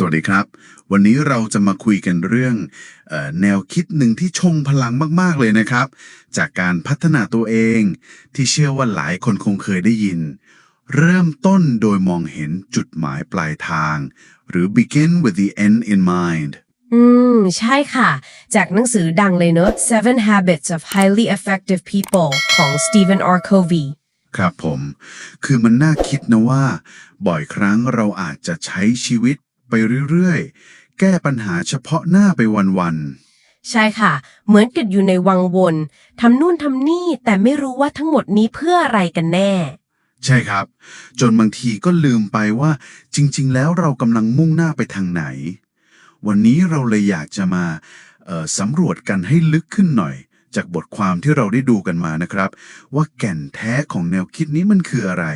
สวัสดีครับ วันนี้เราจะมาคุยกันเรื่องเออแนวคิดหนึ่งที่ชงพลังมาก ๆ เลยนะครับ จากการพัฒนาตัวเองที่เชื่อว่าหลายคนคงเคยได้ยิน เริ่มต้นโดยมองเห็นจุดหมายปลายทาง หรือ begin with the end in mind อืม ใช่ค่ะ จากหนังสือดังเลยเนอะ Seven Habits of Highly Effective People ของ Stephen R. Covey ครับผม คือมันน่าคิดนะว่า บ่อยครั้งเราอาจจะใช้ชีวิต ไปเรื่อยๆ แก้ปัญหาเฉพาะหน้าไปวันๆใช่ค่ะ เหมือนกับอยู่ในวังวนทำนู่นทำนี่แต่ไม่รู้ว่าทั้งหมดนี้เพื่ออะไรกันแน่ใช่ครับ จนบางทีก็ลืมไปว่า จริงๆ แล้วเรากำลังมุ่งหน้าไปทางไหน วันนี้เราเลยอยากจะมาเอ่อสำรวจกันให้ลึกขึ้นหน่อย จากบทความที่เราได้ดูกันมานะครับ ว่าแก่นแท้ของแนวคิดนี้มันคืออะไร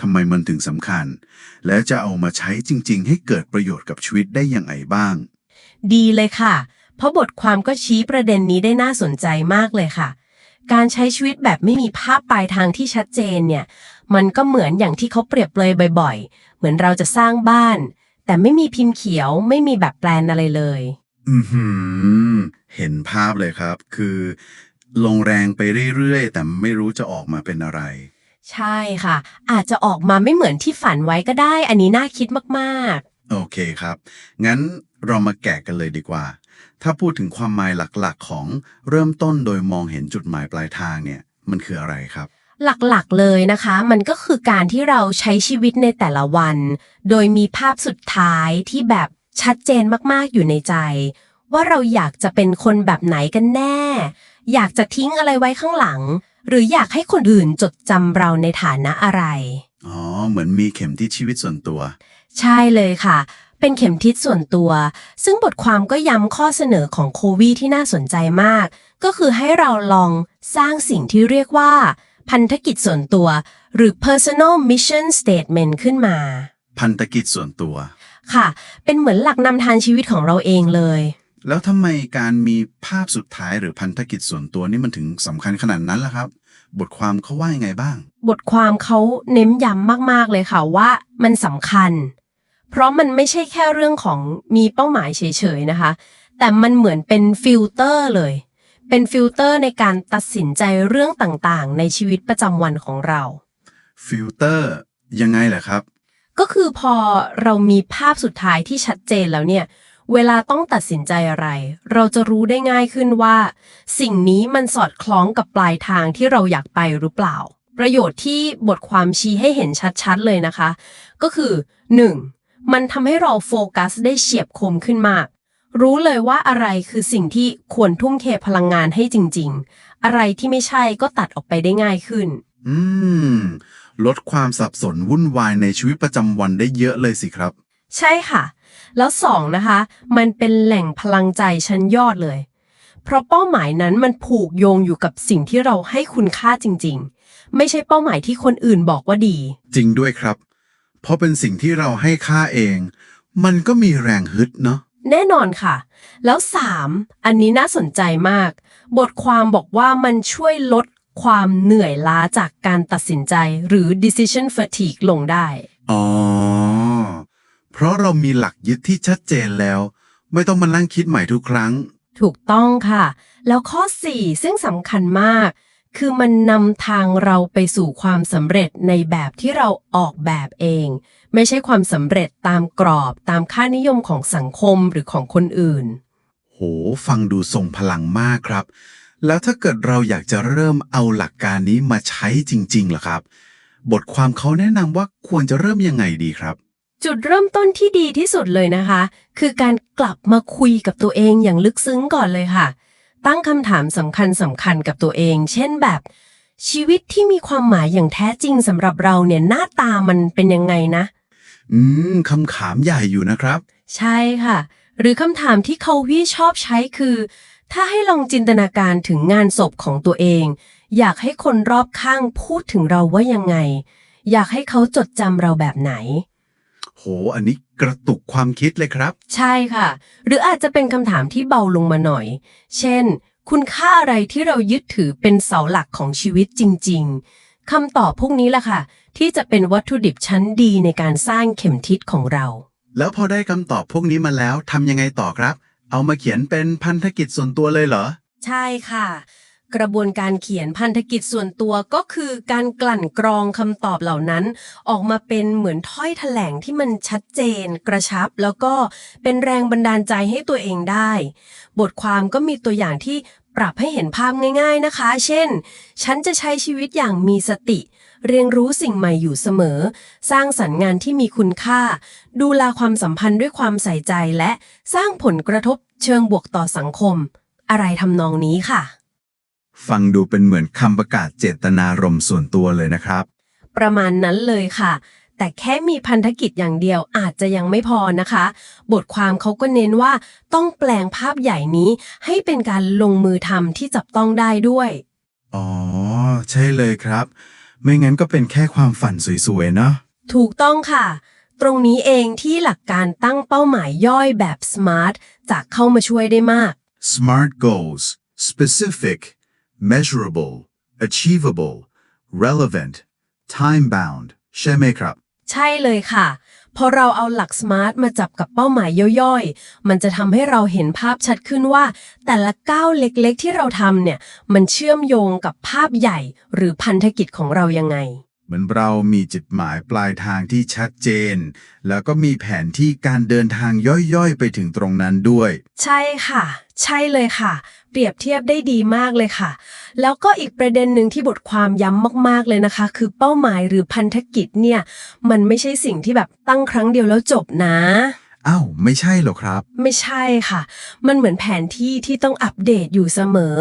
ทำไมมันถึงสำคัญ และจะเอามาใช้จริง ๆ ให้เกิดประโยชน์กับชีวิตได้อย่างไรบ้าง ดีเลยค่ะ เพราะบทความก็ชี้ประเด็นนี้ได้น่าสนใจมากเลยค่ะ การใช้ชีวิตแบบไม่มีภาพปลายทางที่ชัดเจนเนี่ย มันก็เหมือนอย่างที่เขาเปรียบเลยบ่อย ๆ เหมือนเราจะสร้างบ้าน แต่ไม่มีพิมพ์เขียวไม่มีแบบแปลนอะไรเลย อือหือ เห็นภาพเลยครับ คือลงแรงไปเรื่อยๆ แต่ไม่รู้จะออกมาเป็นอะไร ใช่ค่ะ อาจจะออกมาไม่เหมือนที่ฝันไว้ก็ได้ อันนี้น่าคิดมากโอเคครับ งั้นเรามาแกะกันเลยดีกว่า ถ้าพูดถึงความหมายหลักๆ ของเริ่มต้นโดยมองเห็นจุดหมายปลายทางเนี่ย มันคืออะไรครับ ๆ หลักๆเลยนะคะ มันก็คือการที่เราใช้ชีวิตในแต่ละวัน โดยมีภาพสุดท้ายที่แบบ ชัดเจนมากๆอยู่ในใจ ว่าเราอยากจะเป็นคนแบบไหนกันแน่ อยากจะทิ้งอะไรไว้ข้างหลัง หรืออยากให้คนอื่นจดจำเราในฐานะอะไร อ๋อ เหมือนมีเข็มที่ชีวิตส่วนตัว ใช่เลยค่ะ เป็นเข็มทิศส่วนตัว ซึ่งบทความก็ย้ำข้อเสนอของโควีที่น่าสนใจมาก ก็คือให้เราลองสร้างสิ่งที่เรียกว่า พันธกิจส่วนตัว หรือ personal mission statement ขึ้นมา พันธกิจส่วนตัว ค่ะ เป็นเหมือนหลักนำทางชีวิตของเราเองเลย แล้วทำไมการมีภาพสุดท้ายหรือพันธกิจส่วนตัวนี่มันถึงสำคัญขนาดนั้นล่ะครับ บทความเขาว่ายังไงบ้าง บทความเขาเน้นย้ำมากๆเลยค่ะว่ามันสำคัญ เพราะมันไม่ใช่แค่เรื่องของมีเป้าหมายเฉยๆนะคะ แต่มันเหมือนเป็นฟิลเตอร์เลย เป็นฟิลเตอร์ในการตัดสินใจเรื่องต่างๆ ในชีวิตประจำวันของเรา ฟิลเตอร์ยังไงล่ะครับ ก็คือพอเรามีภาพสุดท้ายที่ชัดเจนแล้วเนี่ย เวลาต้องตัดสินใจอะไร เราจะรู้ได้ง่ายขึ้นว่า สิ่งนี้มันสอดคล้องกับปลายทางที่เราอยากไปหรือเปล่า ประโยชน์ที่บทความชี้ให้เห็นชัดๆเลยนะคะ ก็คือ 1. มันทำให้เราโฟกัสได้เฉียบคมขึ้นมาก รู้เลยว่าอะไรคือสิ่งที่ควรทุ่มเทพลังงานให้จริง ๆ อะไรที่ไม่ใช่ก็ตัดออกไปได้ง่ายขึ้น อืม ลดความสับสนวุ่นวายในชีวิตประจำวันได้เยอะเลยสิครับ ใช่ค่ะ แล้วสองนะคะ มันเป็นแหล่งพลังใจชั้นยอดเลย เพราะเป้าหมายนั้นมันผูกโยงอยู่กับสิ่งที่เราให้คุณค่าจริง ๆ ไม่ใช่เป้าหมายที่คนอื่นบอกว่าดี จริงด้วยครับ เพราะเป็นสิ่งที่เราให้ค่าเอง มันก็มีแรงฮึดเนาะ แน่นอนค่ะ แล้วสามอันนี้น่าสนใจมาก บทความบอกว่ามันช่วยลด ความเหนื่อยล้าจากการตัดสินใจหรือ decision fatigue ลงได้ อ๋อ เพราะเรามีหลักยึดที่ชัดเจนแล้ว ไม่ต้องมานั่งคิดใหม่ทุกครั้ง ถูกต้องค่ะ แล้วข้อ 4 ซึ่งสำคัญมาก คือมันนำทางเราไปสู่ความสำเร็จในแบบที่เราออกแบบเอง ไม่ใช่ความสำเร็จตามกรอบตามค่านิยมของสังคมหรือของคนอื่น โห ฟังดูทรงพลังมากครับ แล้วถ้าเกิดเราอยากจะเริ่มเอาหลักการนี้มาใช้จริงๆล่ะครับ บทความเขาแนะนำว่าควรจะเริ่มยังไงดีครับ จุดเริ่มต้นที่ดีที่สุดเลยนะคะ คือการกลับมาคุยกับตัวเองอย่างลึกซึ้งก่อนเลยค่ะ ตั้งคำถามสำคัญสำคัญกับตัวเอง เช่นแบบ ชีวิตที่มีความหมายอย่างแท้จริงสำหรับเราเนี่ยหน้าตามันเป็นยังไงนะ อืมคำถามใหญ่อยู่นะครับ ใช่ค่ะ หรือคำถามที่เขาวิชอบใช้คือ ถ้าให้ลองจินตนาการถึงงานศพของตัวเอง อยากให้คนรอบข้างพูดถึงเราว่ายังไง อยากให้เขาจดจำเราแบบไหน โห อันนี้กระตุกความคิดเลยครับ ใช่ค่ะ หรืออาจจะเป็นคำถามที่เบาลงมาหน่อย เช่น คุณค่าอะไรที่เรายึดถือเป็นเสาหลักของชีวิตจริง ๆคำตอบพวกนี้แหละค่ะ ที่จะเป็นวัตถุดิบชั้นดีในการสร้างเข็มทิศของเราอแล้วพอได้คำตอบพวกนี้มาแล้วทำยังไงต่อครับ เอามาเขียนเป็นพันธกิจส่วนตัวเลยเหรอ ใช่ค่ะ กระบวนการเขียนพันธกิจส่วนตัวก็คือการกลั่นกรองคำตอบเหล่านั้น ออกมาเป็นเหมือนถ้อยแถลงที่มันชัดเจน กระชับ แล้วก็เป็นแรงบันดาลใจให้ตัวเองได้ บทความก็มีตัวอย่างที่ปรับให้เห็นภาพง่าย ๆนะคะ เช่น ฉันจะใช้ชีวิตอย่างมีสติ เรียนรู้สิ่งใหม่อยู่เสมอ สร้างสรรค์งานที่มีคุณค่า ดูแลความสัมพันธ์ด้วยความใส่ใจและสร้างผลกระทบเชิงบวกต่อสังคม อะไรทำนองนี้ค่ะ ฟังดูเป็นเหมือนคำประกาศเจตนารมณ์ส่วนตัวเลยนะครับ ประมาณนั้นเลยค่ะ แต่แค่มีพันธกิจอย่างเดียวอาจจะยังไม่พอนะคะ บทความเขาก็เน้นว่าต้องแปลงภาพใหญ่นี้ ให้เป็นการลงมือทำที่จับต้องได้ด้วย อ๋อ ใช่เลยครับ ไม่งั้นก็เป็นแค่ความฝันสวยๆเนาะถูกต้องค่ะ ตรงนี้เองที่หลักการตั้งเป้าหมายย่อยแบบ SMART จะเข้ามาช่วยได้มาก SMART goals specific measurable achievable relevant time bound ใช่ไหมครับ ใช่เลยค่ะ พอเราเอาหลักสมาร์ทมาจับกับเป้าหมายย่อยๆ มันจะทำให้เราเห็นภาพชัดขึ้นว่า แต่ละก้าวเล็กๆ ที่เราทำเนี่ย มันเชื่อมโยงกับภาพใหญ่หรือพันธกิจของเรายังไง เหมือนเรามีจุดหมายปลายทางที่ชัดเจน แล้วก็มีแผนที่การเดินทางย่อยๆ ไปถึงตรงนั้นด้วย ใช่ค่ะ ใช่เลยค่ะ เปรียบเทียบได้ดีมากเลยค่ะ แล้วก็อีกประเด็นหนึ่งที่บทความย้ำมากๆเลยนะคะ คือเป้าหมายหรือพันธกิจเนี่ย มันไม่ใช่สิ่งที่แบบตั้งครั้งเดียวแล้วจบนะ อ้าวไม่ใช่หรอครับ ไม่ใช่ค่ะ มันเหมือนแผนที่ที่ต้องอัปเดตอยู่เสมอ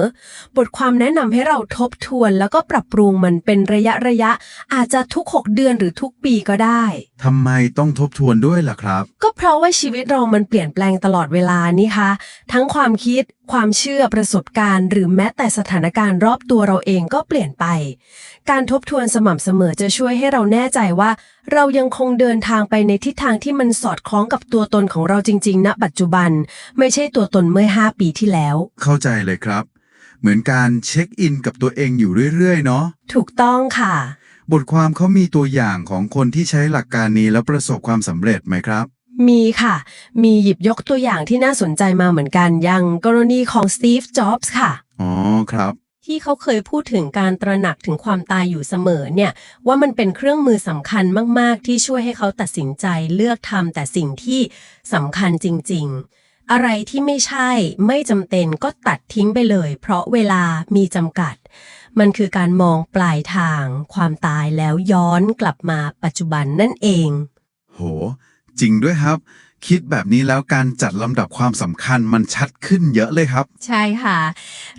บทความแนะนำให้เราทบทวนแล้วก็ปรับปรุงมันเป็นระยะระยะ อาจจะทุก 6 เดือนหรือทุกปีก็ได้ ทำไมต้องทบทวนด้วยล่ะครับ ก็เพราะว่าชีวิตเรามันเปลี่ยนแปลงตลอดเวลานี่คะทั้งความคิด ความเชื่อประสบการณ์ หรือแม้แต่สถานการณ์รอบตัวเราเองก็เปลี่ยนไป การทบทวนสม่ำเสมอจะช่วยให้เราแน่ใจว่า เรายังคงเดินทางไปในทิศทางที่มันสอดคล้องกับตัวตนของเราจริงๆณปัจจุบัน ไม่ใช่ตัวตนเมื่อ 5 ปีที่แล้ว เข้าใจเลยครับ เหมือนการเช็คอินกับตัวเองอยู่เรื่อยๆ เนาะถูกต้องค่ะ บทความเขามีตัวอย่างของคนที่ใช้หลักการนี้แล้วประสบความสำเร็จไหมครับ มีค่ะ มีหยิบยกตัวอย่างที่น่าสนใจมาเหมือนกันอย่างกรณีของสตีฟ จ็อบส์ค่ะ อ๋อครับ ที่เขาเคยพูดถึงการตระหนักถึงความตายอยู่เสมอเนี่ย ว่ามันเป็นเครื่องมือสำคัญมาก ๆ ที่ช่วยให้เขาตัดสินใจเลือกทำแต่สิ่งที่สำคัญจริง ๆ อะไรที่ไม่ใช่ไม่จำเป็นก็ตัดทิ้งไปเลย เพราะเวลามีจำกัด มันคือการมองปลายทาง ความตายแล้วย้อนกลับมาปัจจุบันนั่นเอง โห จริงด้วยครับ คิดแบบนี้แล้วการจัดลำดับความสำคัญมันชัดขึ้นเยอะเลยครับ ใช่ค่ะ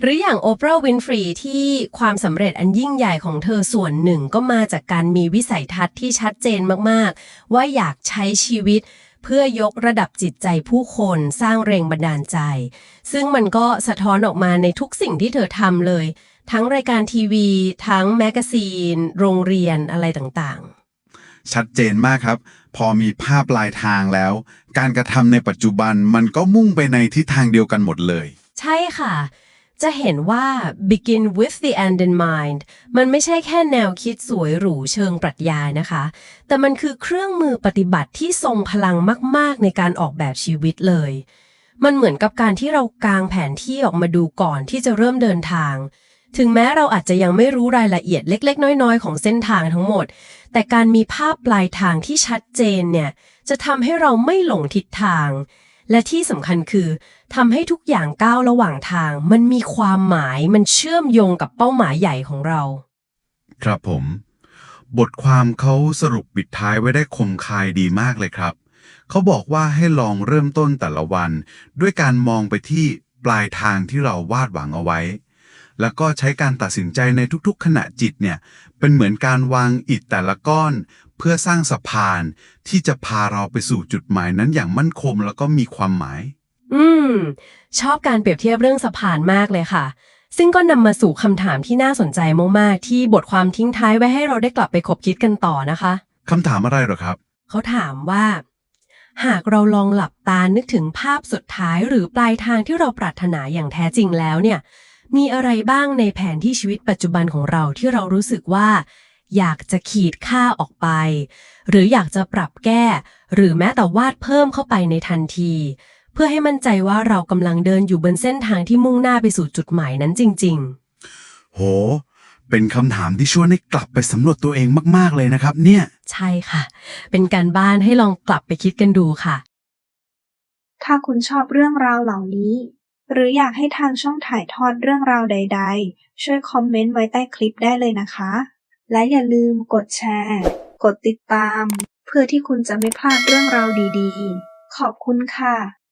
หรืออย่างโอปราห์วินฟรีที่ความสำเร็จอันยิ่งใหญ่ของเธอส่วนหนึ่งก็มาจากการมีวิสัยทัศน์ที่ชัดเจนมากๆ ว่าอยากใช้ชีวิตเพื่อยกระดับจิตใจผู้คนสร้างแรงบันดาลใจ ซึ่งมันก็สะท้อนออกมาในทุกสิ่งที่เธอทำเลย ทั้งรายการทีวี ทั้งแมกกาซีน โรงเรียนอะไรต่างๆ ชัดเจนมากครับ พอมีภาพปลายทางแล้ว การกระทำในปัจจุบันมันก็มุ่งไปในทิศทางเดียวกันหมดเลย ใช่ค่ะ จะเห็นว่า begin with the end in mind มันไม่ใช่แค่แนวคิดสวยหรูเชิงปรัชญานะคะ แต่มันคือเครื่องมือปฏิบัติที่ทรงพลังมาก ๆ ในการออกแบบชีวิตเลย มันเหมือนกับการที่เรากางแผนที่ออกมาดูก่อนที่จะเริ่มเดินทาง ถึงแม้เราอาจจะยังไม่รู้รายละเอียดเล็ก ๆ น้อย ๆ ของเส้นทางทั้งหมด แต่การมีภาพปลายทางที่ชัดเจนเนี่ย จะทำให้เราไม่หลงทิศทาง และที่สำคัญคือทำให้ทุกอย่างก้าวระหว่างทาง มันมีความหมายมันเชื่อมโยงกับเป้าหมายใหญ่ของเรา ครับผม บทความเขาสรุปปิดท้ายไว้ได้คมคายดีมากเลยครับ เขาบอกว่าให้ลองเริ่มต้นแต่ละวัน ด้วยการมองไปที่ปลายทางที่เราวาดหวังเอาไว้ แล้วก็ใช้การตัดสินใจในทุกๆ ขณะจิตเนี่ย เป็นเหมือนการวางอิฐแต่ละก้อน เพื่อสร้างสะพานที่จะพาเราไปสู่จุดหมายนั้นอย่างมั่นคงแล้วก็มีความหมาย อืม ชอบการเปรียบเทียบเรื่องสะพานมากเลยค่ะ ซึ่งก็นำมาสู่คำถามที่น่าสนใจมากๆ ที่บทความทิ้งท้ายไว้ให้เราได้กลับไปคบคิดกันต่อนะคะ คำถามอะไรเหรอครับ เขาถามว่า หากเราลองหลับตานึกถึงภาพสุดท้ายหรือปลายทางที่เราปรารถนาอย่างแท้จริงแล้วเนี่ย มีอะไรบ้างในแผนที่ชีวิตปัจจุบันของเราที่เรารู้สึกว่า อยากจะขีดค่าออกไป หรืออยากจะปรับแก้ หรือแม้แต่วาดเพิ่มเข้าไปในทันที เพื่อให้มั่นใจว่าเรากำลังเดินอยู่บนเส้นทางที่มุ่งหน้าไปสู่จุดหมายนั้นจริง ๆ โห เป็นคำถามที่ชวนให้กลับไปสำรวจตัวเองมาก ๆ เลยนะครับ เนี่ย ใช่ค่ะ เป็นการบ้านให้ลองกลับไปคิดกันดูค่ะ ถ้าคุณชอบเรื่องราวเหล่านี้ หรืออยากให้ทางช่องถ่ายทอดเรื่องราวใด ๆ ช่วยคอมเมนต์ไว้ใต้คลิปได้เลยนะคะ และอย่าลืมกดแชร์ กดติดตาม เพื่อที่คุณจะไม่พลาดเรื่องราวดีๆ ขอบคุณค่ะ